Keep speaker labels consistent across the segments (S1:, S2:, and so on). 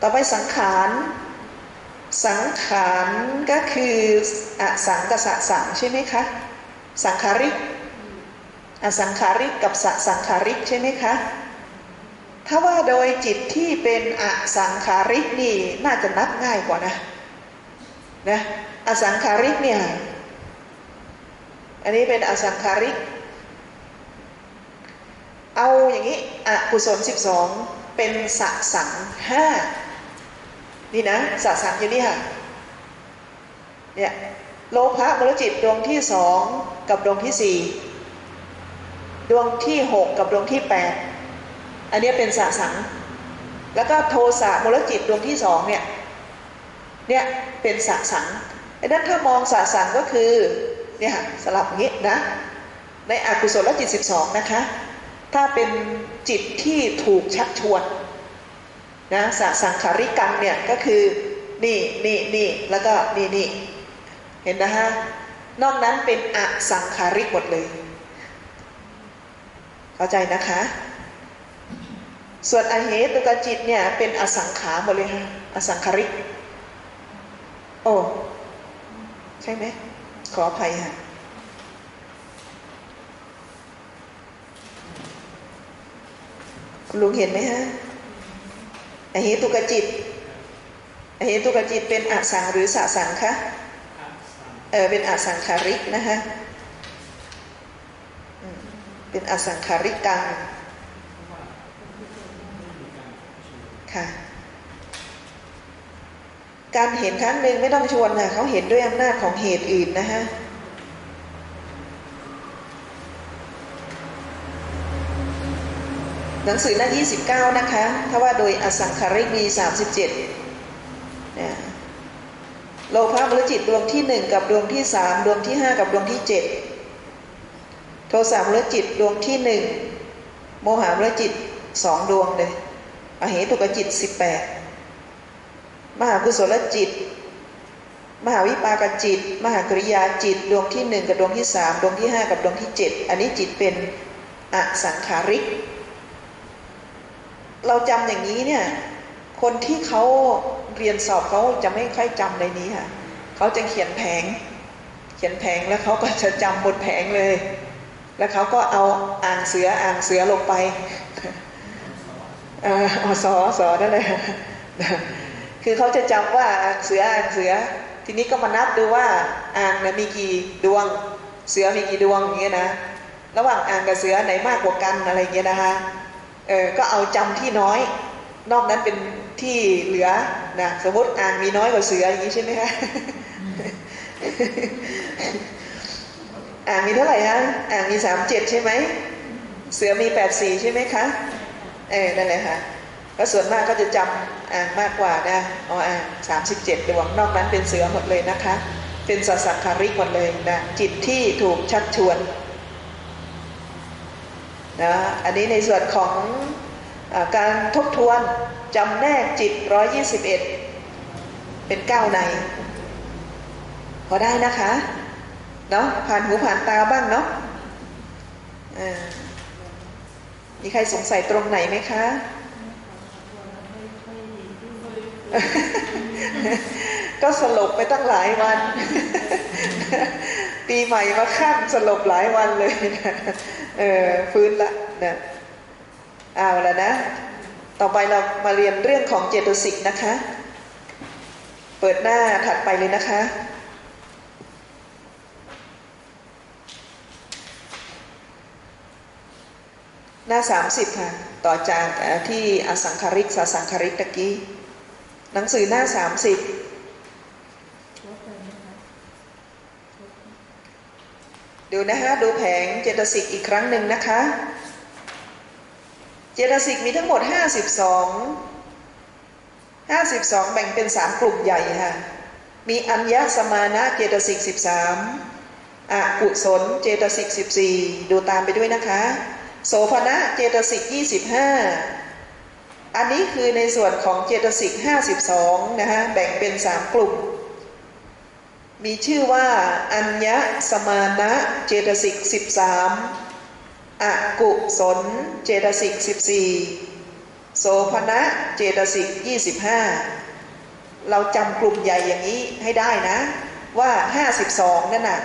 S1: ต่อไปสังขาร สังขารก็คืออสังกับสสังใช่ไหมคะ สังขาริกอสังขาริกกับสสังขาริกใช่ไหมคะ ถ้าว่าโดยจิตที่เป็นอสังขาริกนี่น่าจะนับง่ายกว่านะ นะ อสังขาริกเนี่ย อันนี้เป็นอสังขาริก เอาอย่างนี้อกุศล 12 เป็นสสังห้า นี่นะสสังอยู่นี่ค่ะ เนี่ยโลภะมรจิตดวงที่สองกับดวงที่สี่ดวงที่หกกับดวงที่แปดอันนี้เป็นสสัง แล้วก็โทสะมรจิตดวงที่สองเนี่ย เนี่ยเป็นสสังไอ้นั้นถ้ามองสสังก็คือเนี่ยสลับงี้นะ ในอกุศลจิต 12 นะคะ ถ้าเป็นจิตที่ถูกชักชวน นะสสังขาริกันเนี่ยก็คือนี่นี่นี่แล้วก็นี่นี่เห็นนะฮะนอกนั้นเป็นอสังขาริกหมดเลย เข้าใจนะคะ ส่วนอเหตุกจิตเนี่ยเป็นอสังขาหมดเลยฮะอสังขาริก โอ้ใช่ไหมขออภัยค่ะลุงเห็นไหมฮะ อเหตุกจิตอเหตุกจิตเป็นอสังหรือสสังคะเออเป็นอสังขาริกนะคะเป็นอสังขาริกังค่ะการเห็นครั้งหนึ่งไม่ต้องชวนค่ะเขาเห็นด้วยอำนาจของเหตุอื่นนะฮะ หนังสือหน้า 29 นะคะ ถ้าว่าโดยอสังขาริกมี 37เนี่ยโลภะมรจิตดวงที่ 1 กับดวงที่ 3 ดวงที่ 5 กับดวงที่ 7 โทสะมรจิตดวงที่ 1 โมหามรจิต 2 ดวงเลยอเหตุกจิต 18 มหากุศลจิต มหาวิปากจิต มหากริยาจิต ดวงที่ 1 กับดวงที่ 3 ดวงที่ 5 กับดวงที่ 7 อันนี้จิตเป็นอสังขาริก เราจำอย่างนี้เนี่ย คนที่เขาเรียนสอบเขาจะไม่ค่อยจำในนี้ค่ะเขาจะเขียนแผง เขียนแผงแล้วเขาก็จะจำบทแผงเลย แล้วเขาก็เอาอ่างเสืออ่างเสือลงไปเออสอสอนั่นเลยคือเขาจะจำว่าอ่างเสืออ่างเสือ ทีนี้ก็มานับดูว่าอ่างนะมีกี่ดวง เสือมีกี่ดวงอย่างเงี้ยนะ ระหว่างอ่างกับเสือไหนมากกว่ากันอะไรเงี้ยนะคะ เออก็เอาจำที่น้อย นอกนั้นเป็นที่เหลือนะสมมติอ่างมีน้อยกว่าเสืออย่างนี้ใช่ไหมคะอ่างมีเท่าไหร่ฮะอ่างมีสามเจ็ดใช่ไหมเสือมีแปดสี่ใช่ไหมคะเออนั่นแหละค่ะก็ส่วนมากก็จะจำอ่างมากกว่านะอ๋ออ่างสามสิบเจ็ดดวงนอกนั้นเป็นเสือหมดเลยนะคะ เป็นสัสังคาริกหมดเลยนะจิตที่ถูกชักชวน นะอันนี้ในส่วนของอการทบทวนจำแนกจิต 121 เป็นก้าวใน พอได้นะคะเนาะผ่านหูผ่านตาบ้างเนาะมีใครสงสัยตรงไหนไหมคะ ก็สลบไปตั้งหลายวัน ปีใหม่มาข้ามสลบหลายวันเลยนะ เออฟื้นละนะเอาละนะ ต่อไปเรามาเรียนเรื่องของเจตุสิกนะคะ เปิดหน้าถัดไปเลยนะคะหน้า 30 ค่ะ ต่อจากที่อสังคาริกสสังคาริกตะกี้ หนังสือหน้า 30 ดูนะคะดูแผงเจตสิกอีกครั้งหนึ่งนะคะ เจตสิกมีทั้งหมด 52 52 แบ่งเป็น 3 กลุ่มใหญ่ค่ะ มีอัญญสมานะเจตสิก 13อกุศลเจตสิก 14 ดูตามไปด้วยนะคะ โสภณะเจตสิก 25 อันนี้คือในส่วนของเจตสิก 52 นะคะแบ่งเป็น 3 กลุ่ม มีชื่อว่า อัญญสมานะเจตสิกสิบสามอกุศลเจตสิกสิบสี่โสภณะเจตสิก25เราจำกลุ่มใหญ่อย่างนี้ให้ได้นะ ว่า52นั่นน่ะ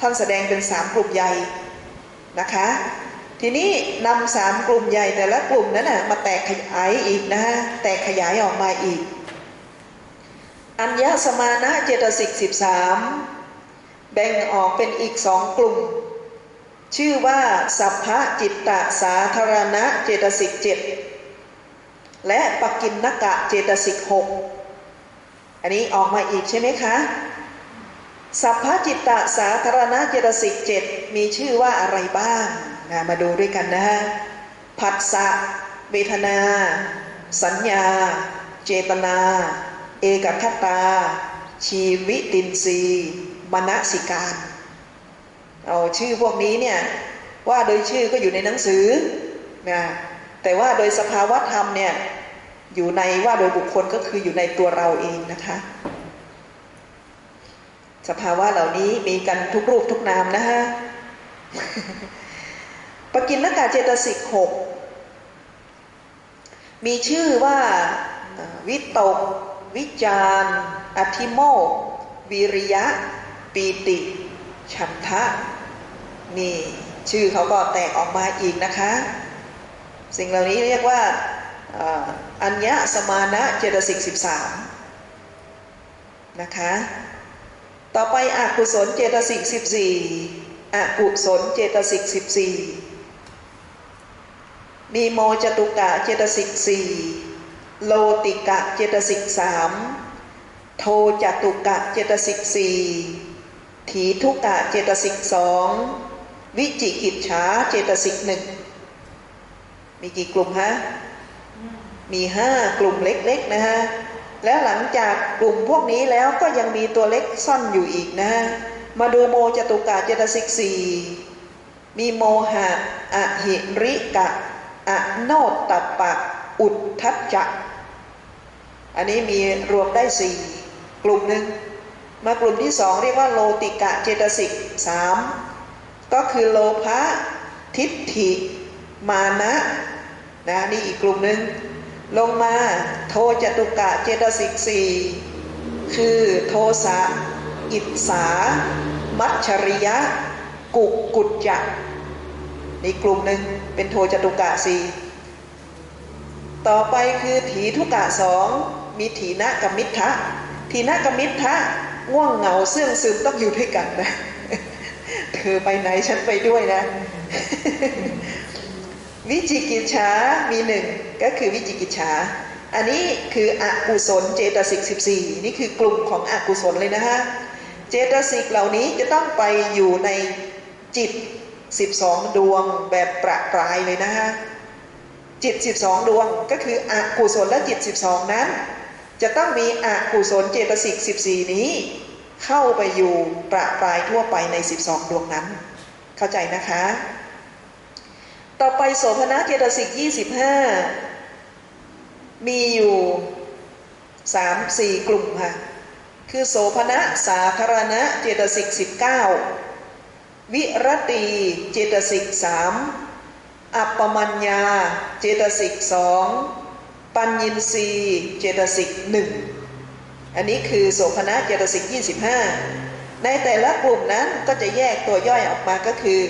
S1: ท่านแสดงเป็น3กลุ่มใหญ่นะคะ ทีนี้นำสามกลุ่มใหญ่แต่ละกลุ่มนั้นน่ะมาแตกขยายอีกนะฮะแตกขยายออกมาอีก อัญญสมานะเจตสิก13แบ่งออกเป็นอีกสองกลุ่ม ชื่อว่าสัพพะจิตตะสาธารณะเจตสิกเจ็ดและปกินนกะเจตสิกหกอันนี้ออกมาอีกใช่ไหมคะ สัพพะจิตตะสาธารณะเจตสิกเจ็ดมีชื่อว่าอะไรบ้างนะมาดูด้วยกันนะฮะผัสสะเวทนา สัญญา เจตนา เอกคตา ชีวิตินรีมณสิการ เอาชื่อพวกนี้เนี่ยว่าโดยชื่อก็อยู่ในหนังสือนะแต่ว่าโดยสภาวะธรรมเนี่ยอยู่ในว่าโดยบุคคลก็คืออยู่ในตัวเราเองนะคะ สภาวะเหล่านี้มีกันทุกรูปทุกนามนะฮะปกินนกาเจตสิกหกมีชื่อว่าวิตก วิจารอธิโมกวิริยะ ปีติ ฉันทะ นี่ชื่อเขาก็แตกออกมาอีกนะคะ สิ่งเหล่านี้เรียกว่าอัญญะสมานะเจตสิกสิบสามนะคะ ต่อไปอกุศลเจตสิกสิบสี่อกุศลเจตสิกสิบสี่มีโมจตุกะเจตสิกสี่ โลติกะเจตสิกสามโทจตุกะเจตสิกสี่ถีทุกะเจตสิกสองวิจิกิจฉาเจตสิกหนึ่งมีกี่กลุ่มฮะ มีห้ากลุ่มเล็กๆนะฮะ แล้วหลังจากกลุ่มพวกนี้แล้วก็ยังมีตัวเล็กซ่อนอยู่อีกนะฮะ มาดูโมจตุกะเจตสิกสี่มีโมหะอหิริกะอโนตตปปะอุทธัจจะ อันนี้มีรวมได้สี่กลุ่มหนึ่งมากลุ่มที่สองเรียกว่าโลติกะเจตสิกสามก็คือโลภะทิฏฐิ มานะนะนี่อีกกลุ่มหนึ่งลงมาโทจตุกะเจตสิกสี่คือโทสะอิสา มัชชริยะ กุกกุจจะนี่กลุ่มหนึ่งเป็นโทจตุกะสี่ต่อไปคือถีทุกะสอง มีถีนะกับมิทธะถีนะกับมิทธะง่วงเหงาเสื่องซึมต้องอยู่ด้วยกันนะเธอไปไหนฉันไปด้วยนะ วิจิกิจฉามีหนึ่งก็คือวิจิกิจฉาอันนี้คืออกุศลเจตสิก14 นี่คือกลุ่มของอกุศลเลยนะฮะเจตสิกเหล่านี้จะต้องไปอยู่ในจิต 12 ดวงแบบประปรายเลยนะฮะจิต 12 ดวงก็คืออกุศลและจิต 12 นั้น จะต้องมีอกุศลเจตสิก14 นี้ เข้าไปอยู่ประปรายทั่วไปใน 12 ดวงนั้น เข้าใจนะคะ ต่อไปโสภณะเจตสิก25 มีอยู่ 3-4 กลุ่มค่ะ คือโสภณะสาธารณะเจตสิก19 วิรตีเจตสิก3อัปปมัญญาเจตสิก2 ปัญญินรีเจตสิก1อันนี้คือโสภณะเจตสิก25ในแต่ละกลุ่มนั้นก็จะแยกตัวย่อยออกมาก็คือ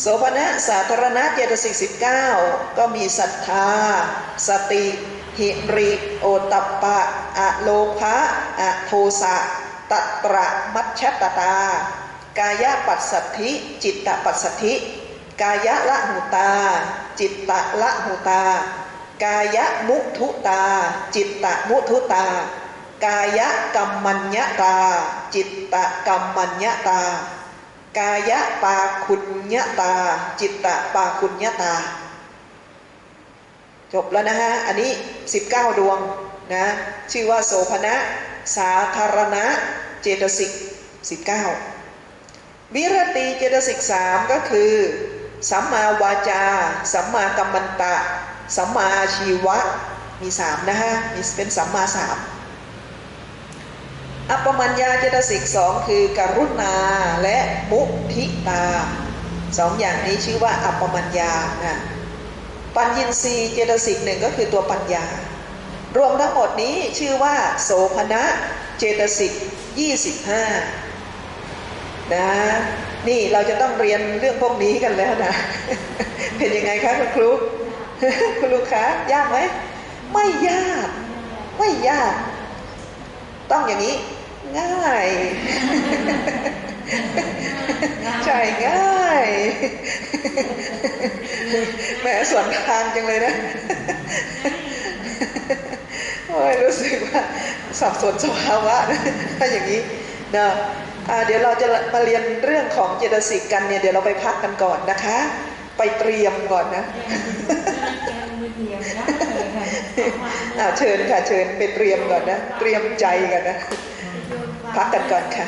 S1: โสภณะสาธารณะเจตสิก19ก็มีศรัทธา สติ หิริ โอตปปะ อะโลภะอะโทสะตัตระมัชชตตา กายปัสสัทธิ จิตตปัสสัทธิ กายละหุตา จิตตะละหุตา กายมุทุตา จิตตะมุทุตา กายกรรมัญญาตา จิตตะกรรมัญญาตา กายปาคุญญตา จิตตะปาคุญญตา จบแล้วนะฮะ อันนี้ 19 ดวงนะ ชื่อว่าโสภณะ สาธารณะ เจตสิก 19 วิรติเจตสิกสามก็คือ สัมมาวาจา สัมมากัมมันตะ สัมมาอาชีวะมีสามนะฮะมีเป็นสัมมาสามอัปปมัญญาเจตสิกสองคือกรุณาและมุทิตาสองอย่างนี้ชื่อว่าอัปปมัญญานะปัญญินรีเจตสิกหนึ่งก็คือตัวปัญญา รวมทั้งหมดนี้ชื่อว่า โสภณะเจตสิก25นะนี่เราจะต้องเรียนเรื่องพวกนี้กันแล้วนะ เป็นยังไงคะคุณครู คุณลูกค้ายากไหมไม่ยาก ไม่ยาก ต้องอย่างนี้ ง่าย ใช่ง่ายแหมส่วนทางจังเลยนะโอ้ยรู้สึกว่าสับสนสภาวะนะถ้าอย่างนี้นะอ่าเดี๋ยวเราจะมาเรียนเรื่องของเจตสิกกันเนี่ยเดี๋ยวเราไปพักกันก่อนนะคะ ไปเตรียมก่อนนะ อ่า เชิญค่ะเชิญไปเตรียมก่อนนะ เตรียมใจกันนะ พักกันก่อนค่ะ